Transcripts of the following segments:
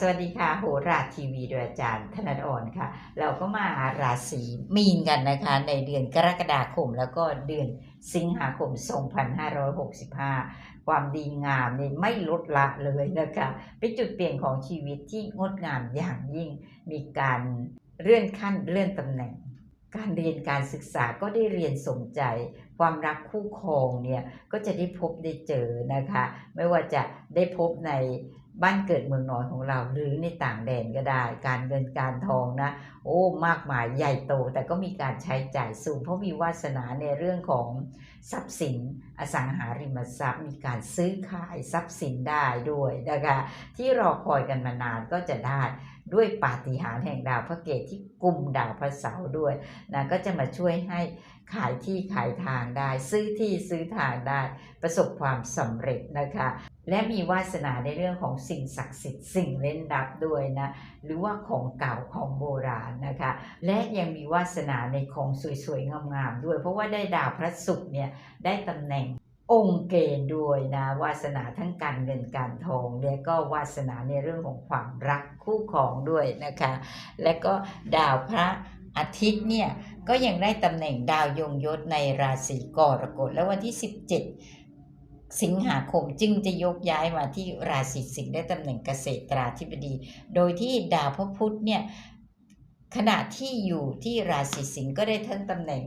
สวัสดีค่ะโหราทีวีโดยอาจารย์ธนดอ่อนค่ะ เราก็มาราศีมีนกันนะคะ ในเดือนกรกฎาคมแล้วก็เดือนสิงหาคม 2565 ความดีงามนี่ไม่ลดละเลยนะคะเป็นจุดเปลี่ยนของชีวิตที่งดงามอย่างยิ่งมีการเลื่อนขั้นเลื่อนตำแหน่ง การเรียนการศึกษาก็ได้เรียนสมใจ ความรักคู่ครองเนี่ยก็จะได้พบได้เจอนะคะ ไม่ว่าจะได้พบใน บ้านเกิดเมืองนอนของเราหรือในต่างแดนก็ได้ การเงินการทองนะ โอ้มากมายใหญ่โต แต่ก็มีการใช้จ่ายสูง เพราะมีวาสนาในเรื่องของทรัพย์สินอสังหาริมทรัพย์ มีการซื้อขายทรัพย์สินได้ด้วยนะคะที่รอคอยกันมานานก็จะได้ ด้วยปาฏิหาริย์แห่งดาวพระเกตที่กลุ่มดาวพระเสาร์ด้วยนะก็จะมาช่วยให้ขายที่ขายทางได้ ซื้อที่ซื้อทางได้ ประสบความสำเร็จนะคะ และมีวาสนาในเรื่องของสิ่งศักดิ์สิทธิ์สิ่งเล่นลับด้วยนะหรือว่าของเก่าของโบราณนะคะ และยังมีวาสนาในของสวยๆงามๆด้วย เพราะว่าได้ดาวพระศุกร์เนี่ยได้ตำแหน่ง องค์เกณฑ์ด้วยนะวาสนาทั้งการเงินการทองและก็วาสนาในเรื่องของความรักคู่ครองด้วยนะคะ และก็ดาวพระอาทิตย์เนี่ยก็ยังได้ตำแหน่งดาวยงยศในราศีกรกฎแล้ววันที่ 17 สิงหาคมจึงจะยกย้ายมาที่ราศีสิงห์ได้ตำแหน่งเกษตราธิบดี โดยที่ดาวพระพุธเนี่ยขณะที่อยู่ที่ราศีสิงห์ก็ได้ทั้งตำแหน่ง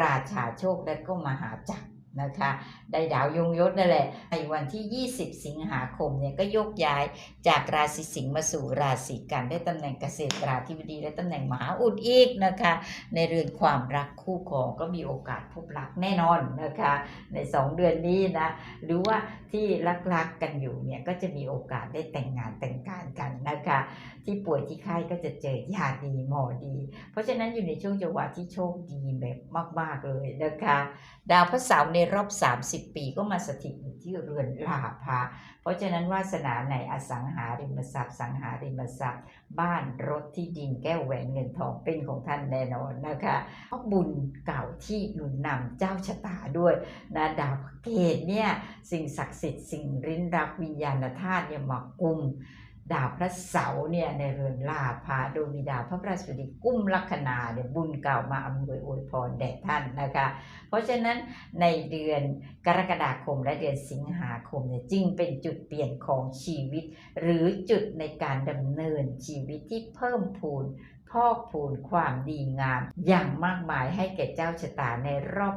ราชาโชคและก็มหาจักร นะคะได้ดาวยงยศนั่นแหละในวันที่ 20 สิงหาคมเนี่ยก็ยกย้ายจากราศีสิงห์มาสู่ราศีกันได้ตำแหน่งเกษตราธิบดีและตำแหน่งมหาอุดอีกนะคะ ในเรือนความรักคู่ครองก็มีโอกาสพบรักแน่นอนนะคะ ใน 2 เดือนนี้นะหรือว่าที่รักๆกันอยู่เนี่ยก็จะมีโอกาสได้แต่งงานแต่งการกันนะคะ ที่ป่วยที่ไข้ก็จะเจอญาดีหมอดี เพราะฉะนั้นอยู่ในช่วงจังหวะที่โชคดีแบบมาก ๆเลยนะคะ ดาวพระเสาร์ในรอบ 30 ปีก็มาสถิตอยู่ที่เรือนลาภะเพราะฉะนั้นวาสนาในอสังหาริมทรัพย์ สังหาริมทรัพย์ บ้านรถที่ดินแก้วแหวนเงินทองเป็นของท่านแน่นอนนะคะเพราะบุญเก่าที่หนุนนำเจ้าชะตาด้วยนะดาวเกตเนี่ยสิ่งศักดิ์สิทธิ์สิ่งริ้นรับวิญญาณธาตุเนี่ยมากุม ดาวพระเสาร์เนี่ยในเรือนลาภาโดยมีดาวพระพฤหัสบดีกุ้มลัคนาเนี่ยบุญเก่ามาอำนวยอวยพรแด่ท่านนะคะ เพราะฉะนั้นในเดือนกรกฎาคมและเดือนสิงหาคมเนี่ยจึงเป็นจุดเปลี่ยนของชีวิต หรือจุดในการดำเนินชีวิตที่เพิ่มพูน พอกพูนความดีงาม อย่างมากมายให้แก่เจ้าชะตาในรอบ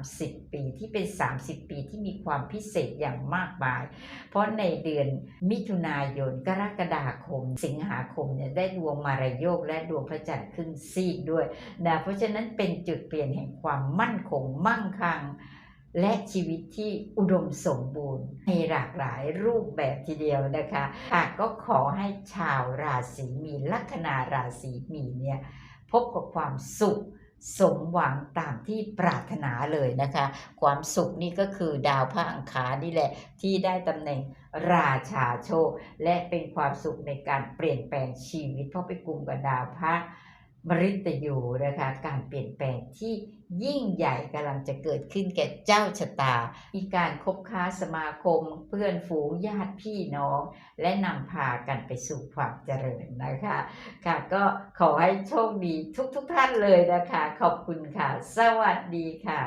30 ปีที่เป็น 30 ปีที่มีความพิเศษอย่างมากมาย เพราะในเดือนมิถุนายน กรกฎาคม สิงหาคมเนี่ยได้ดวงมารโยกและดวงพระจันทร์ขึ้นซีกด้วยนะเพราะฉะนั้นเป็นจุดเปลี่ยนแห่งความมั่นคงมั่งคั่ง และชีวิตที่อุดมสมบูรณ์ในหลากหลายรูปแบบทีเดียวนะคะะก็ขอให้ชาวราศีมีนลัคนาราศีมีนเนี่ยพบกับความสุขสมหวังตามที่ปรารถนาเลยนะคะ ความสุขนี่ก็คือดาวพระอังคารนี่แหละ ที่ได้ตำแหน่งราชาโชค และเป็นความสุขในการเปลี่ยนแปลงชีวิตเพราะไปกลุ่มกับดาวพระ มริตยูนะคะการเปลี่ยนแปลงที่ยิ่งใหญ่กำลังจะเกิดขึ้นแก่เจ้าชะตา มีการคบค้าสมาคม เพื่อนฝูงญาติพี่น้อง และนำพากันไปสู่ความเจริญนะคะ ค่ะก็ขอให้โชคดีทุกๆทท่านเลยนะคะ ขอบคุณค่ะ สวัสดีค่ะ